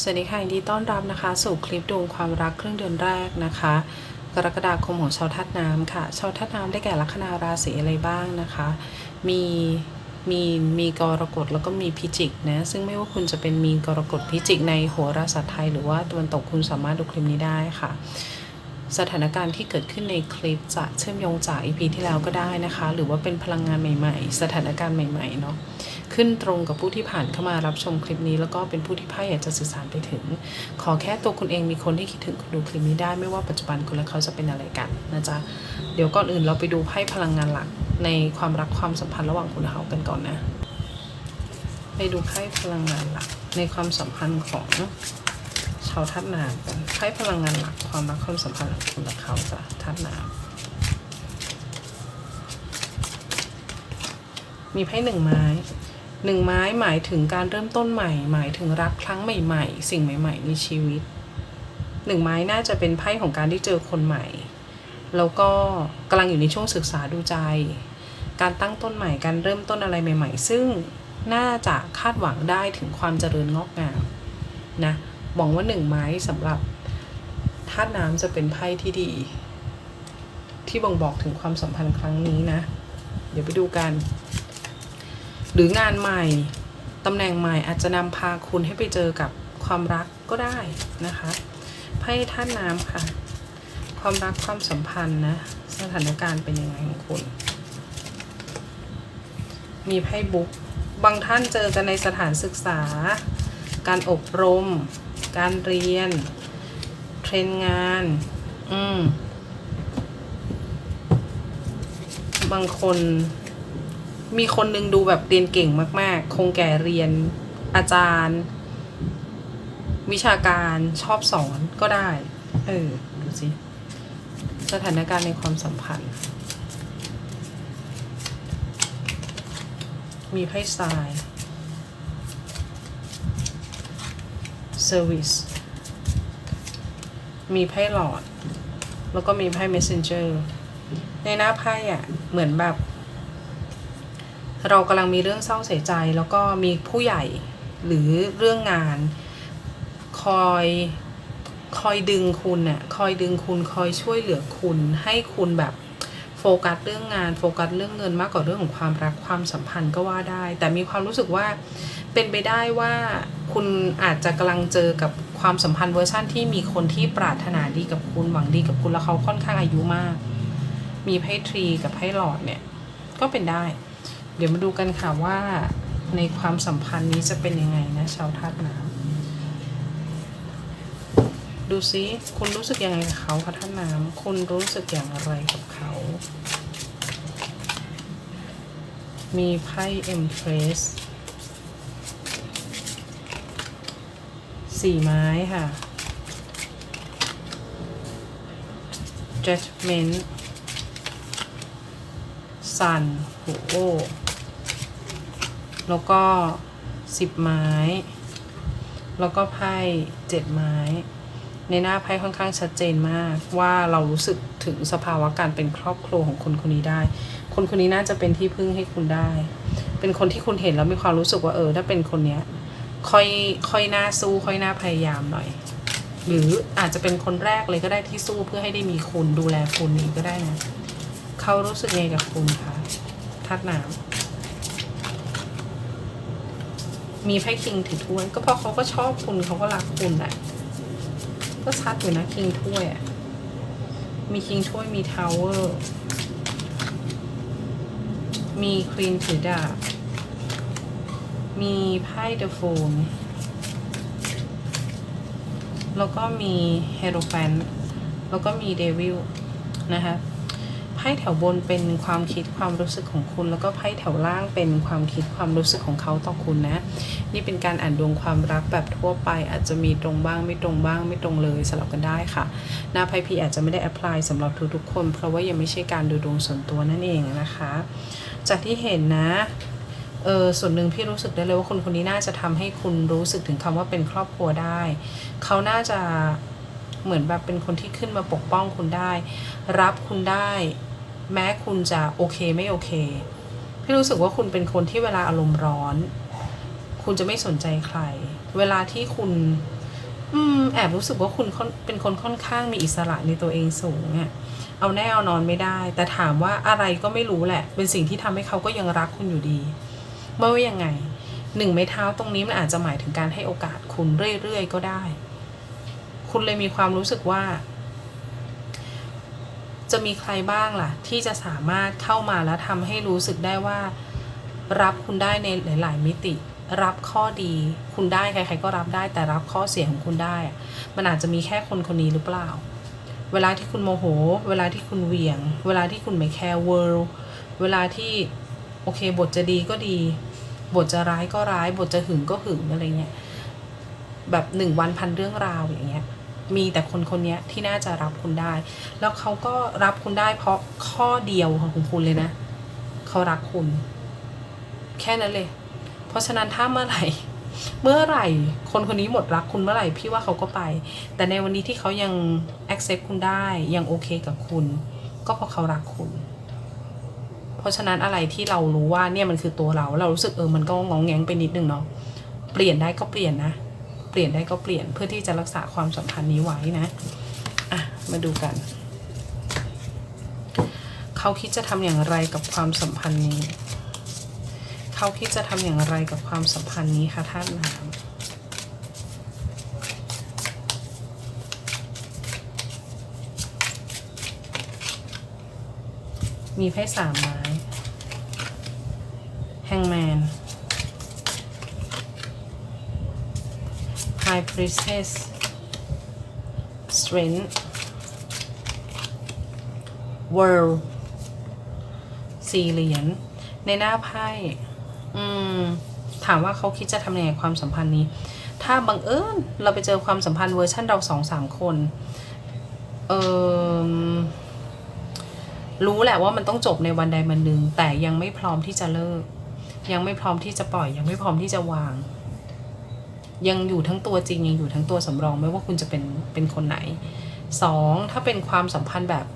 สวัสดีค่ะยินดีต้อนรับนะคะ สู่คลิปดวงความรักครึ่งเดือนแรกนะคะ กรกฎาคมของชาวธาตุน้ำค่ะ ชาวธาตุน้ำได้แก่ลัคนาราศีอะไรบ้างนะคะ มีมีมีกรกฎแล้วก็มีพิจิกนะซึ่งไม่ว่าคุณจะเป็นมีกรกฎพิจิกในโหราศาสตร์ไทย หรือว่าตะวันตกคุณสามารถดูคลิปนี้ได้ค่ะ สถานการณ์ที่เกิดขึ้นในคลิปจะเชื่อมโยงจาก EP ที่แล้วก็ได้นะคะ หรือว่าเป็นพลังงานใหม่ ๆ สถานการณ์ใหม่ๆเนาะขึ้นตรงกับผู้ที่ผ่านเข้ามารับชมคลิปนี้ แล้วก็เป็นผู้ที่ไพ่อยากจะสื่อสารไปถึง ขอแค่ตัวคุณเองมีคนที่คิดถึงคุณดูคลิปนี้ได้ไม่ว่าปัจจุบันคุณและเขาจะเป็นอะไรกันนะจ๊ะเดี๋ยวก่อนอื่นเราไปดูไพ่พลังงานหลักในความรักความสัมพันธ์ระหว่างคุณและเขากันก่อนนะไปดูไพ่พลังงานหลักในความสัมพันธ์ของชาวทัดนากัน ไพ่พลังงานหลักความรักความสัมพันธ์ของคุณและเขาจะทัดนามมีไพ่หนึ่งไม้หนึ่งไม้หมายถึงการเริ่มต้นใหม่ หมายถึงรักครั้งใหม่ๆ สิ่งใหม่ ๆ ในชีวิตหนึ่งไม้น่าจะเป็นไพ่ของการที่เจอคนใหม่ แล้วก็กำลังอยู่ในช่วงศึกษาดูใจ การตั้งต้นใหม่การเริ่มต้นอะไรใหม่ ๆ ซึ่งน่าจะคาดหวังได้ถึงความเจริญงอกงามนะหวังว่าหนึ่งไม้สำหรับ ธาตุน้ำจะเป็นไพ่ที่ดี ที่บ่งบอกถึงความสัมพันธ์ครั้งนี้นะ เดี๋ยวไปดูกัน หรืองานใหม่ตำแหน่งใหม่อาจจะนำพาคุณให้ไปเจอกับความรักก็ได้นะคะไพ่ท่านน้ำค่ะ ความรักความสัมพันธ์นะสถานการณ์เป็นยังไงของคุณ มีไพ่บุ๊กบางท่านเจอกันในสถานศึกษา การอบรม การเรียน รนงาน อืม บางคน มีคนหนึงดูแบบเรียนเก่งมาก ๆ คงแก่เรียนอาจารย์ วิชาการชอบสอนก็ได้ เออ ดูสิ สถานการณ์ในความสัมพันธ์ มีไพ่ทรายเซอร์วิส มีไพ่หลอด แล้วก็มีไพ่ messenger ในหน้าไพ่อะเหมือนแบบ เรากำลังมีเรื่องเศร้าเสียใจ แล้วก็มีผู้ใหญ่หรือเรื่องงาน คอยคอยดึงคุณน่ะคอยดึงคุณคอยช่วยเหลือคุณให้คุณแบบ โฟกัสเรื่องงานโฟกัสเรื่องเงินมากกว่าเรื่องของความรักความสัมพันธ์ก็ว่าได้ แต่มีความรู้สึกว่าเป็นไปได้ว่าคุณอาจจะกำลังเจอกับความสัมพันธ์เวอร์ชั่นที่มีคนที่ปรารถนาดีกับคุณหวังดีกับคุณแล้วเขาค่อนข้างอายุมาก มีไพ่ทรีกับไพ่หลอดเนี่ย ก็เป็นได้ เดี๋ยวมาดูกันค่ะว่าในความสัมพันธ์นี้จะเป็นยังไงนะชาวธาตุน้ำ ดูซิคุณรู้สึกยังไงกับเขาคะท่านน้ำคุณรู้สึกอย่างไรกับเขา มีไพ่เอ็มเพรสสี่ไม้ค่ะ judgment สันโหแล้วก็สิบไม้ แล้วก็ไพ่เจ็ดไม้ ในหน้าไพ่ค่อนข้างชัดเจนมาก ว่าเรารู้สึกถึงสภาวะการเป็นครอบครัวของคนคนนี้ได้ คนคนนี้น่าจะเป็นที่พึ่งให้คุณได้ เป็นคนที่คุณเห็นแล้วมีความรู้สึกว่าเออ ถ้าเป็นคนเนี้ยค่อยค่อยน่าสู้ค่อยน่าพยายามหน่อย หรืออาจจะเป็นคนแรกเลยก็ได้ที่สู้เพื่อให้ได้มีคุณดูแลคุณนี้ก็ได้นะเขารู้สึกไงกับคุณคะทัดน้ำมีไพ่คิงถือถ้วย ก็เพราะเขาก็ชอบคุณเขาก็รักคุณแหละ ก็ชัดอยู่นะคิงถ้วยอะมีคิงถ้วยมีทาวเวอร์มีควีนถือดาบมีไพ่เดอะโฟนแล้วก็มีเฮโรแฟนแล้วก็มีเดวิลนะคะ พ่แถวบนเป็นความคิดความรู้สึกของคุณ แล้วก็ไพ่แถวล่างเป็นความคิดความรู้สึกของเขาต่อคุณนะ นี่เป็นการอ่านดวงความรักแบบทั่วไป อาจจะมีตรงบ้างไม่ตรงบ้างไม่ตรงเลยสลับกันได้ค่ะหน้าไพ่พีอาจจะไม่ได้แอพพลายสำหรับทุกๆคน เพราะว่ายังไม่ใช่การดูดวงส่วนตัวนั่นเองนะคะ จากที่เห็นนะเออส่วนหนึ่งพี่รู้สึกได้เลยว่าคนคนนี้น่าจะทำให้คุณรู้สึกถึงคำว่าเป็นครอบครัวได้ เขาน่าจะเหมือนแบบเป็นคนที่ขึ้นมาปกป้องคุณได้ รับคุณได้ แม้คุณจะโอเคไม่โอเค พี่รู้สึกว่าคุณเป็นคนที่เวลาอารมณ์ร้อน คุณจะไม่สนใจใคร เวลาที่คุณ อืม แอบรู้สึกว่าคุณเป็นคนค่อนข้างมีอิสระในตัวเองสูงอะเอาแน่เอานอนไม่ได้ แต่ถามว่าอะไรก็ไม่รู้แหละ เป็นสิ่งที่ทำให้เขาก็ยังรักคุณอยู่ดีไม่ว่ายังไงหนึ่งไม้เท้าตรงนี้มันอาจจะหมายถึงการให้โอกาสคุณเรื่อยๆก็ได้ คุณเลยมีความรู้สึกว่า จะมีใครบ้างล่ะ ที่จะสามารถเข้ามาแล้วทำให้รู้สึกได้ว่า รับคุณได้ในหลาย ๆ มิติ รับข้อดี คุณได้ใคร ๆ ก็รับได้แต่รับข้อเสียของคุณได้ มันอาจจะมีแค่คนคนนี้หรือเปล่า เวลาที่คุณโมโห เวลาที่คุณเหวี่ยง เวลาที่คุณไม่แคร์เวิลด์เวลาที่โอเคบทจะดีก็ดี บทจะร้ายก็ร้าย บทจะหึงก็หึงอะไรเงี้ยแบบหนึ่งวันพันเรื่องราวอย่างเงี้ย มีแต่คนคนนี้ที่น่าจะรับคุณได้ แล้วเขาก็รับคุณได้ เพราะข้อเดียวของคุณเลยนะ เขารักคุณ แค่นั้นเลย เพราะฉะนั้นถ้าเมื่อไหร่ เมื่อไหร่ คนคนนี้หมดรักคุณเมื่อไหร่พี่ว่าเขาก็ไป แต่ในวันนี้ที่เขายัง accept คุณได้ ยังโอเคกับคุณ ก็เพราะเขารักคุณ เพราะฉะนั้นอะไรที่เรารู้ว่าเนี่ยมันคือตัวเรา เรารู้สึกเออมันก็งองแงงไปนิดนึงเนาะ เปลี่ยนได้ก็เปลี่ยนนะ เปลี่ยนได้ก็เปลี่ยนเพื่อที่จะรักษาความสัมพันธ์นี้ไว้นะอะมาดูกัน เขาคิดจะทำอย่างไรกับความสัมพันธ์นี้ เขาคิดจะทำอย่างไรกับความสัมพันธ์นี้คะท่านน้ำมีไพ่สามไม้แฮงแมน High Priestess Strength World สี่เหรียญในหน้าไพ่อืมถามว่าเขาคิดจะทำยังไงความสัมพันธ์นี้ ถ้าบังเอิญเราไปเจอความสัมพันธ์เวอร์ชันเราสองสามคนเออรู้แหละว่ามันต้องจบในวันใดวันหนึ่งแต่ยังไม่พร้อมที่จะเลิก ยังไม่พร้อมที่จะปล่อย ยังไม่พร้อมที่จะวาง ยังอยู่ทั้งตัวจริงยังอยู่ทั้งตัวสำรองไม่ว่าคุณจะเป็นเป็นคนไหนสองถ้าเป็นความสัมพันธ์แบบ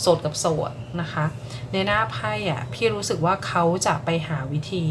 โสดกับโสดนะคะ ในหน้าไพ่อะพี่รู้สึกว่าเขาจะไปหาวิธี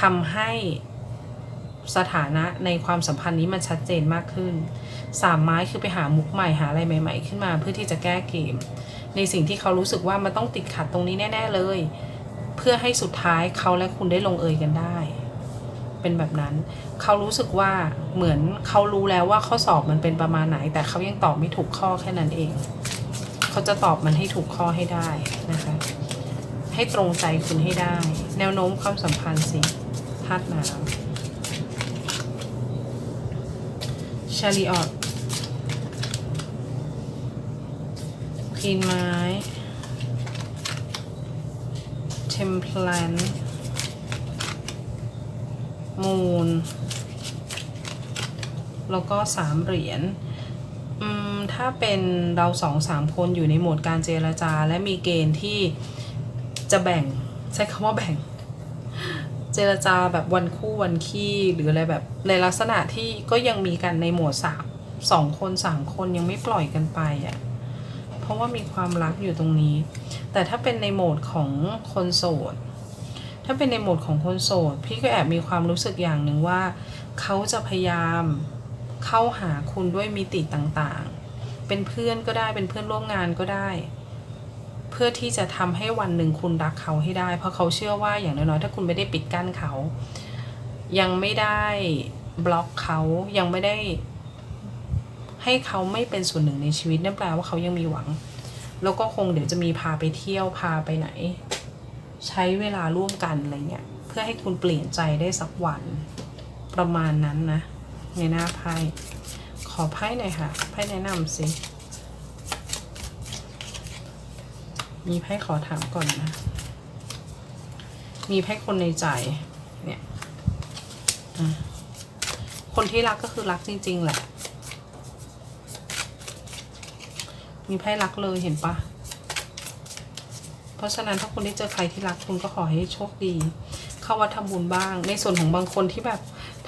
ทำให้สถานะในความสัมพันธ์นี้มันชัดเจนมากขึ้นสามไม้คือไปหามุกใหม่หาอะไรใหม่ ๆ ขึ้นมาเพื่อที่จะแก้เกม ในสิ่งที่เขารู้สึกว่ามันต้องติดขัดตรงนี้แน่ ๆเลย เพื่อให้สุดท้ายเขาและคุณได้ลงเอยกันได้ เป็นแบบนั้น เขารู้สึกว่าเหมือนเขารู้แล้วว่าข้อสอบมันเป็นประมาณไหน แต่เขายังตอบไม่ถูกข้อแค่นั้นเอง เขาจะตอบมันให้ถูกข้อให้ได้นะคะ ให้ตรงใจคุณให้ได้ แนวโน้มความสัมพันธ์สิธาตุน้ำชาลีออตกินไม้เทมเพลน มูนแล้วก็สามเหรียญอืมถ้าเป็นเราสองสามคนอยู่ในโหมดการเจรจา และมีเกณฑ์ที่จะแบ่งใช้คำว่าแบ่ง เจรจาแบบวันคู่วันขี้หรืออะไรแบบในลักษณะที่ก็ยังมีกันในโหมดสามสองคนสามคนยังไม่ปล่อยกันไปอะ่ะเพราะว่ามีความรักอยู่ตรงนี้ แต่ถ้าเป็นในโหมดของคนโสด ถ้าเป็นในโหมดของคนโสด พี่ก็แอบมีความรู้สึกอย่างหนึ่งว่า เขาจะพยายามเข้าหาคุณด้วยมิติต่างๆ เป็นเพื่อนก็ได้เป็นเพื่อนร่วมงานก็ได้ เพื่อที่จะทำให้วันหนึ่งคุณรักเขาให้ได้ เพราะเขาเชื่อว่าอย่างน้อยๆถ้าคุณไม่ได้ปิดกั้นเขา ยังไม่ได้บล็อกเขายังไม่ได้ให้เขาไม่เป็นส่วนหนึ่งในชีวิตนั่นแปลว่าเขายังมีหวัง แล้วก็คงเดี๋ยวจะมีพาไปเที่ยวพาไปไหน ใช้เวลาร่วมกันอะไรเงี้ยเพื่อให้คุณเปลี่ยนใจได้สักวันประมาณนั้นนะ ในหน้าไพ่ขอไพ่หน่อยค่ะไพ่แนะนำสิมีไพ่ขอถามก่อนนะ มีไพ่คนในใจเนี่ยคนที่รักก็คือรักจริง ๆ แหละ มีไพ่รักเลยเห็นปะ ราะฉะนั้นถ้าคุณได้เจอใครที่รักคุณก็ขอให้โชคดี เข้าวัดทำบุญบ้าง ในส่วนของบางคนที่แบบ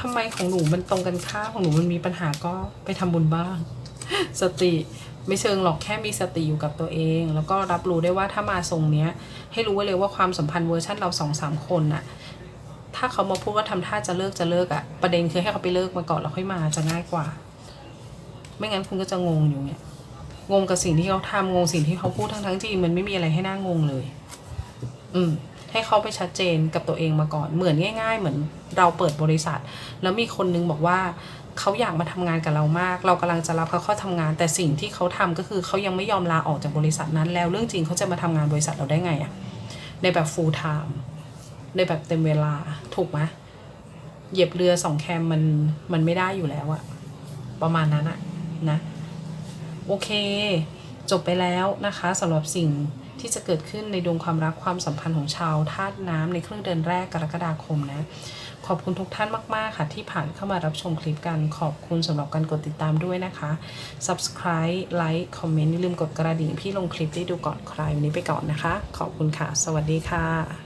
ทำไมของหนูมันตรงกันข้ามของหนูมันมีปัญหาก็ไปทำบุญบ้าง สติไม่เชิงหรอกแค่มีสติอยู่กับตัวเอง แล้วก็รับรู้ได้ว่าถ้ามาทรงเนี้ย ให้รู้ไว้เลยว่าความสัมพันธ์เวอร์ชันเราสองสามคนน่ะถ้าเขามาพูดว่าทำท่าจะเลิกจะเลิกอะประเด็นคือให้เขาไปเลิกมาก่อนแล้วค่อยมาจะง่ายกว่า ไม่งั้นคุณก็จะงงอยู่เนี่ย งงกับสิ่งที่เขาทำงงสิ่งที่เขาพูดทั้งทั้งที่มันไม่มีอะไรให้น่างงเลย อืม ให้เขาไปชัดเจนกับตัวเองมาก่อน เหมือนง่าย ๆ เหมือนเราเปิดบริษัท แล้วมีคนนึงบอกว่าเขาอยากมาทำงานกับเรามาก เรากำลังจะรับเขาเข้าทำงาน แต่สิ่งที่เขาทำก็คือเขายังไม่ยอมลาออกจากบริษัทนั้น แล้วเรื่องจริงเขาจะมาทำงานบริษัทเราได้ไงอะในแบบ full time ในแบบเต็มเวลาถูกไหมเหยียบเรือสองแคมมันมันไม่ได้อยู่แล้วอะประมาณนั้นอะนะ โอเค จบไปแล้วนะคะสำหรับสิ่งที่จะเกิดขึ้นในดวงความรักความสัมพันธ์ของชาวธาตุน้ำในครึ่งเดือนแรกกรกฎาคมนะขอบคุณทุกท่านมาก ๆ ค่ะที่ผ่านเข้ามารับชมคลิปกัน ขอบคุณสำหรับการกดติดตามด้วยนะคะ subscribe like comment อย่าลืมกดกระดิ่งพี่ลงคลิปได้ดูก่อนใครวันนี้ไปก่อนนะคะ ขอบคุณค่ะ สวัสดีค่ะ